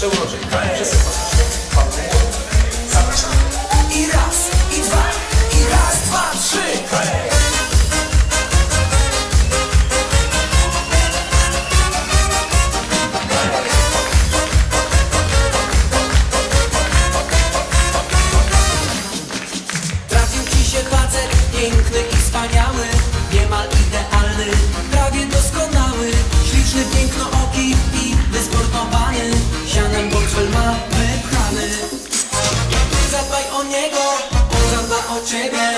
przeuroczej. Ciebie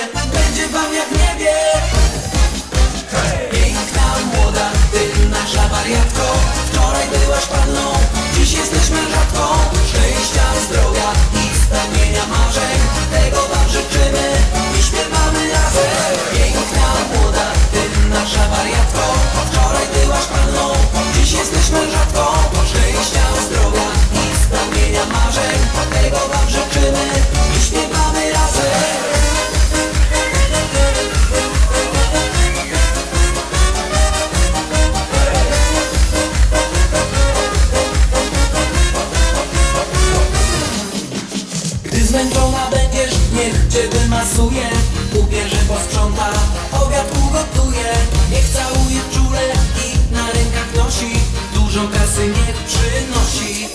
cię wymasuje Ubierze, posprząta, obiad ugotuje. Niech całuje czule i na rękach nosi Dużo kasy niech przynosi.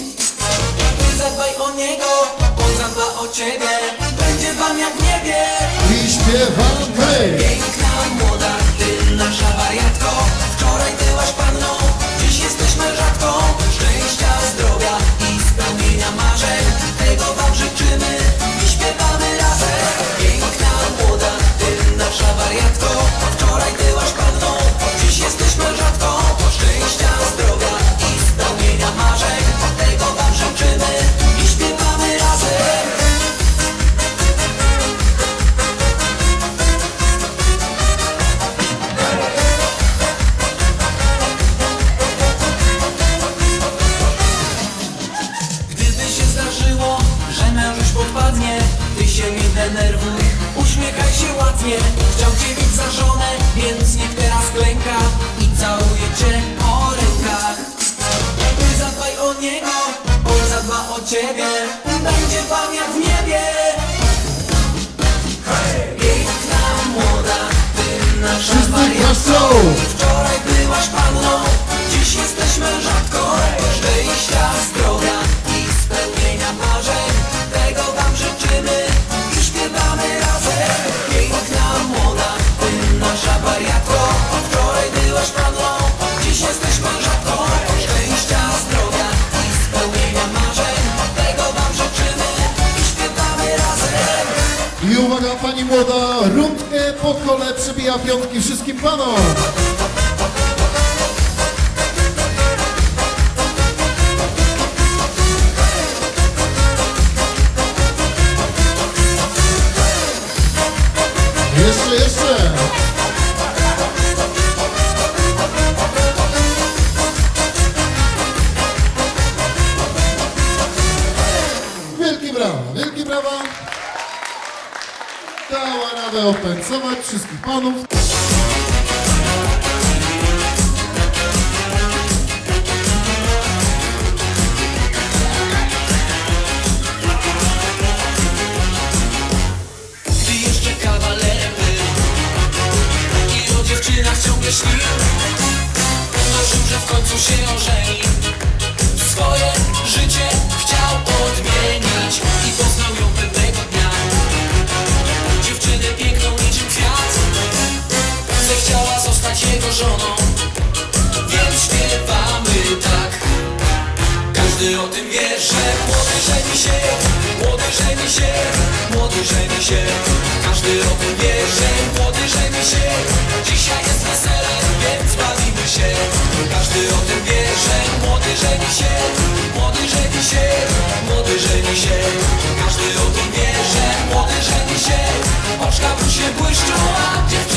Ty zadbaj o niego, on zadba o ciebie ładnie Chciał cię mieć za żonę, więc niech teraz klęka I całuje cię po rękach. Ty zadbaj o niego, on zadba o ciebie. Będzie wam jak w niebie. Piękna, młoda, ty nasza klaszczą! Wczoraj byłaś panną, dziś jesteś pani młoda, rundkę po kole przebija piątki wszystkim panom! Jeszcze, jeszcze! Dała radę opęcować wszystkich panów. Żeni się, młody żeni się, młody żeni się. Każdy o tym wie, że młody żeni się. Dzisiaj jest wesele, więc bawimy się. Każdy o tym wie, że młody żeni się, młody żeni się, młody żeni się. Każdy o tym wie, że młody żeni się. Oczka się błyszczą, a dziewczyny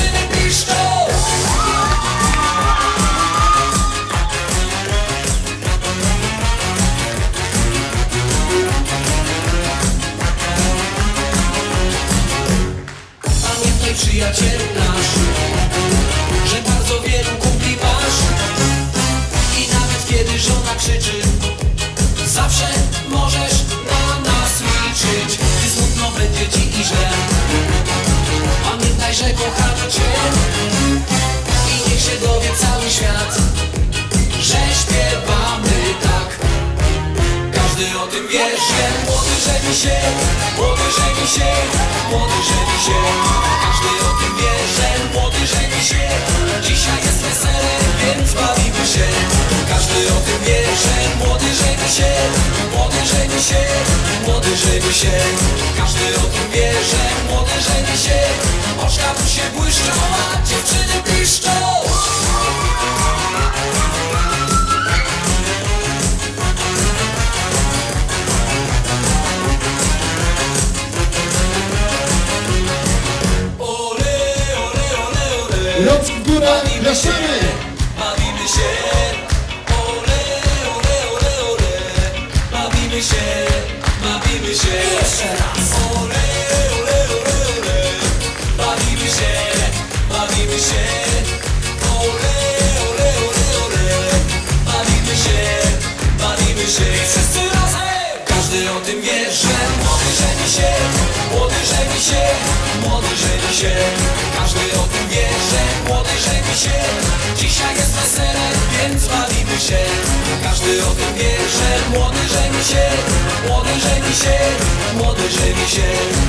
przyjacielu nasz Że bardzo wielu kumpli masz. I nawet kiedy żona krzyczy Zawsze możesz na nas liczyć. Gdy smutno będzie ci i źle Pamiętaj, że kochamy cię. I niech się dowie cały świat Że śpiewamy tak. Każdy o tym wie, że żeni się, młody żeni się, młody żeni się. Każdy o tym wie, że młody żeni się. Dzisiaj jest wesele, więc bawimy się. Każdy o tym wie, że młody żeni się, młody żeni się, młody żeni się. Każdy o tym wie, że młody żeni się. Oczka mu się błyszczą, a dziewczyny piszczą. Górę, graszamy! Bawimy się, ole, ole, ole, ole. Bawimy się, bawimy się. Jeszcze raz. Ole, ole, ole, ole. Bawimy się, bawimy się. Ole, ole, ole, ole. Bawimy się, bawimy się. Wszyscy razem! Każdy o tym wie, że młody żeni się. Młody żeni się, młody żeni się Każdy o tym wie, że młody żeni się. Dzisiaj jest wesele, więc bawimy się. Każdy o tym wie, że młody żeni się Młody żeni się, młody żeni się